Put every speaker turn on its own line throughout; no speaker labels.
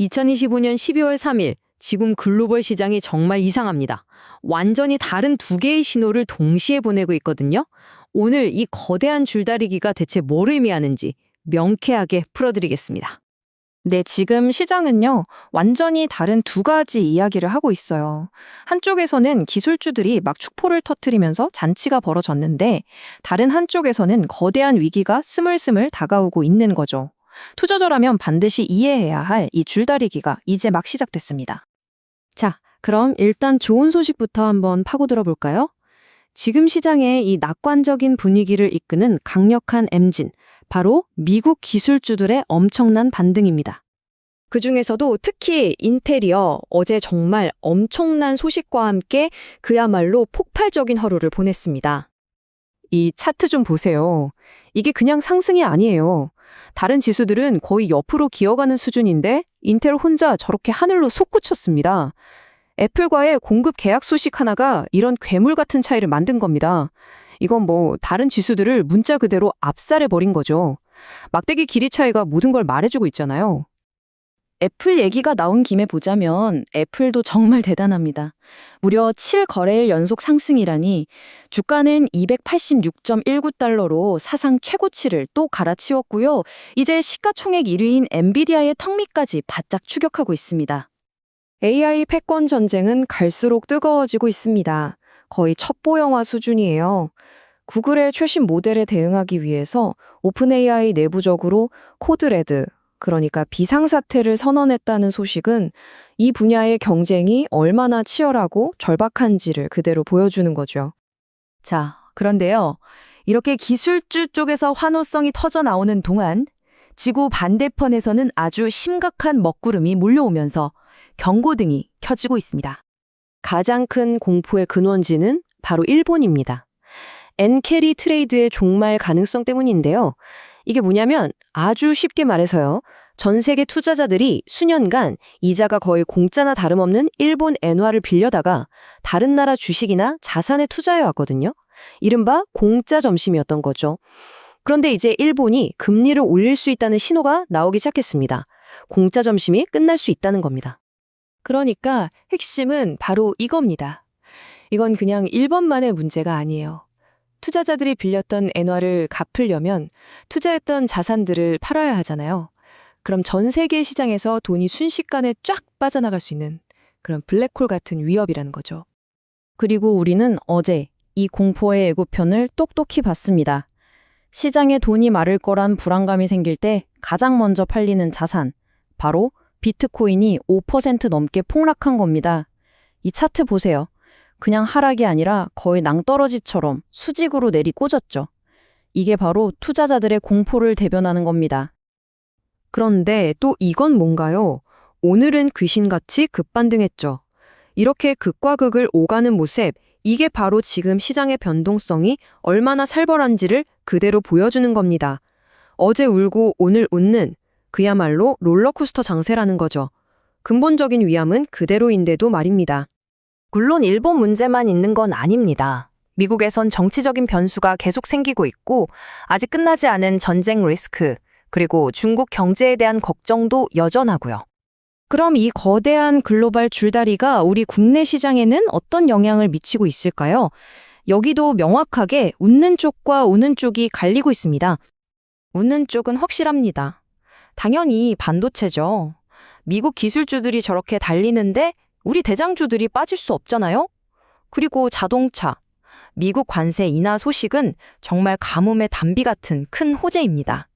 2025년 12월 3일 지금 글로벌 시장이 정말 이상합니다. 완전히 다른 두 개의 신호를 동시에 보내고 있거든요. 오늘 이 거대한 줄다리기가 대체 뭘 의미하는지 명쾌하게 풀어드리겠습니다.
네, 지금 시장은요, 완전히 다른 두 가지 이야기를 하고 있어요. 한쪽에서는 기술주들이 막 축포를 터트리면서 잔치가 벌어졌는데, 다른 한쪽에서는 거대한 위기가 스물스물 다가오고 있는 거죠. 투자자라면 반드시 이해해야 할 이 줄다리기가 이제 막 시작됐습니다.
자, 그럼 일단 좋은 소식부터 한번 파고들어 볼까요? 지금 시장의 이 낙관적인 분위기를 이끄는 강력한 엔진, 바로 미국 기술주들의 엄청난 반등입니다. 그 중에서도 특히 인테리어 어제 정말 엄청난 소식과 함께 그야말로 폭발적인 하루를 보냈습니다. 이 차트 좀 보세요. 이게 그냥 상승이 아니에요. 다른 지수들은 거의 옆으로 기어가는 수준인데 인텔 혼자 저렇게 하늘로 솟구쳤습니다. 애플과의 공급 계약 소식 하나가 이런 괴물 같은 차이를 만든 겁니다. 이건 뭐 다른 지수들을 문자 그대로 압살해 버린 거죠. 막대기 길이 차이가 모든 걸 말해주고 있잖아요.
애플 얘기가 나온 김에 보자면 애플도 정말 대단합니다. 무려 7거래일 연속 상승이라니 주가는 286.19달러로 사상 최고치를 또 갈아치웠고요. 이제 시가총액 1위인 엔비디아의 턱 밑까지 바짝 추격하고 있습니다.
AI 패권 전쟁은 갈수록 뜨거워지고 있습니다. 거의 첩보 영화 수준이에요. 구글의 최신 모델에 대응하기 위해서 오픈AI 내부적으로 코드레드, 그러니까 비상사태를 선언했다는 소식은 이 분야의 경쟁이 얼마나 치열하고 절박한지를 그대로 보여주는 거죠.
자, 그런데요. 이렇게 기술주 쪽에서 환호성이 터져 나오는 동안 지구 반대편에서는 아주 심각한 먹구름이 몰려오면서 경고등이 켜지고 있습니다.
가장 큰 공포의 근원지는 바로 일본입니다. 엔캐리 트레이드의 종말 가능성 때문인데요. 이게 뭐냐면 아주 쉽게 말해서요. 전 세계 투자자들이 수년간 이자가 거의 공짜나 다름없는 일본 엔화를 빌려다가 다른 나라 주식이나 자산에 투자해 왔거든요. 이른바 공짜 점심이었던 거죠. 그런데 이제 일본이 금리를 올릴 수 있다는 신호가 나오기 시작했습니다. 공짜 점심이 끝날 수 있다는 겁니다. 그러니까 핵심은 바로 이겁니다. 이건 그냥 일본만의 문제가 아니에요. 투자자들이 빌렸던 엔화를 갚으려면 투자했던 자산들을 팔아야 하잖아요. 그럼 전 세계 시장에서 돈이 순식간에 쫙 빠져나갈 수 있는 그런 블랙홀 같은 위협이라는 거죠.
그리고 우리는 어제 이 공포의 예고편을 똑똑히 봤습니다. 시장에 돈이 마를 거란 불안감이 생길 때 가장 먼저 팔리는 자산, 바로 비트코인이 5% 넘게 폭락한 겁니다. 이 차트 보세요. 그냥 하락이 아니라 거의 낭떠러지처럼 수직으로 내리 꽂았죠. 이게 바로 투자자들의 공포를 대변하는 겁니다.
그런데 또 이건 뭔가요? 오늘은 귀신같이 급반등했죠. 이렇게 극과 극을 오가는 모습, 이게 바로 지금 시장의 변동성이 얼마나 살벌한지를 그대로 보여주는 겁니다. 어제 울고 오늘 웃는 그야말로 롤러코스터 장세라는 거죠. 근본적인 위험은 그대로인데도 말입니다.
물론 일본 문제만 있는 건 아닙니다. 미국에선 정치적인 변수가 계속 생기고 있고 아직 끝나지 않은 전쟁 리스크, 그리고 중국 경제에 대한 걱정도 여전하고요.
그럼 이 거대한 글로벌 줄다리가 우리 국내 시장에는 어떤 영향을 미치고 있을까요? 여기도 명확하게 웃는 쪽과 우는 쪽이 갈리고 있습니다. 웃는 쪽은 확실합니다. 당연히 반도체죠. 미국 기술주들이 저렇게 달리는데 우리 대장주들이 빠질 수 없잖아요? 그리고 자동차. 미국 관세 인하 소식은 정말 가뭄의 단비 같은 큰 호재입니다.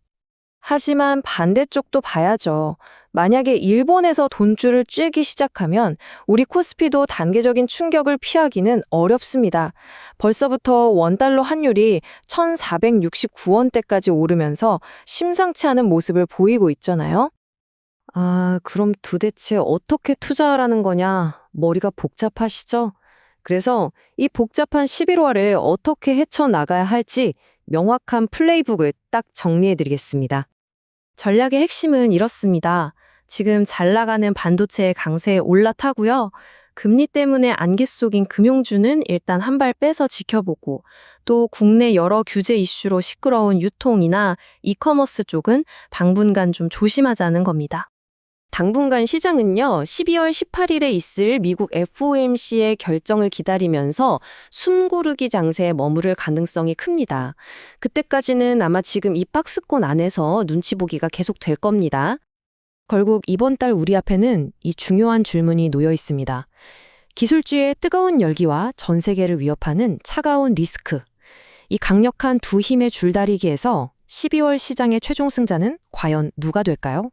하지만 반대쪽도 봐야죠. 만약에 일본에서 돈줄을 쬐기 시작하면 우리 코스피도 단계적인 충격을 피하기는 어렵습니다. 벌써부터 원달러 환율이 1469원대까지 오르면서 심상치 않은 모습을 보이고 있잖아요. 아, 그럼 도대체 어떻게 투자하라는 거냐? 머리가 복잡하시죠? 그래서 이 복잡한 11월을 어떻게 헤쳐나가야 할지 명확한 플레이북을 딱 정리해드리겠습니다. 전략의 핵심은 이렇습니다. 지금 잘 나가는 반도체의 강세에 올라타고요. 금리 때문에 안개 속인 금융주는 일단 한 발 빼서 지켜보고 또 국내 여러 규제 이슈로 시끄러운 유통이나 이커머스 쪽은 당분간 좀 조심하자는 겁니다. 당분간 시장은요, 12월 18일에 있을 미국 FOMC의 결정을 기다리면서 숨 고르기 장세에 머무를 가능성이 큽니다. 그때까지는 아마 지금 이 박스권 안에서 눈치 보기가 계속 될 겁니다. 결국 이번 달 우리 앞에는 이 중요한 질문이 놓여 있습니다. 기술주의 뜨거운 열기와 전 세계를 위협하는 차가운 리스크. 이 강력한 두 힘의 줄다리기에서 12월 시장의 최종 승자는 과연 누가 될까요?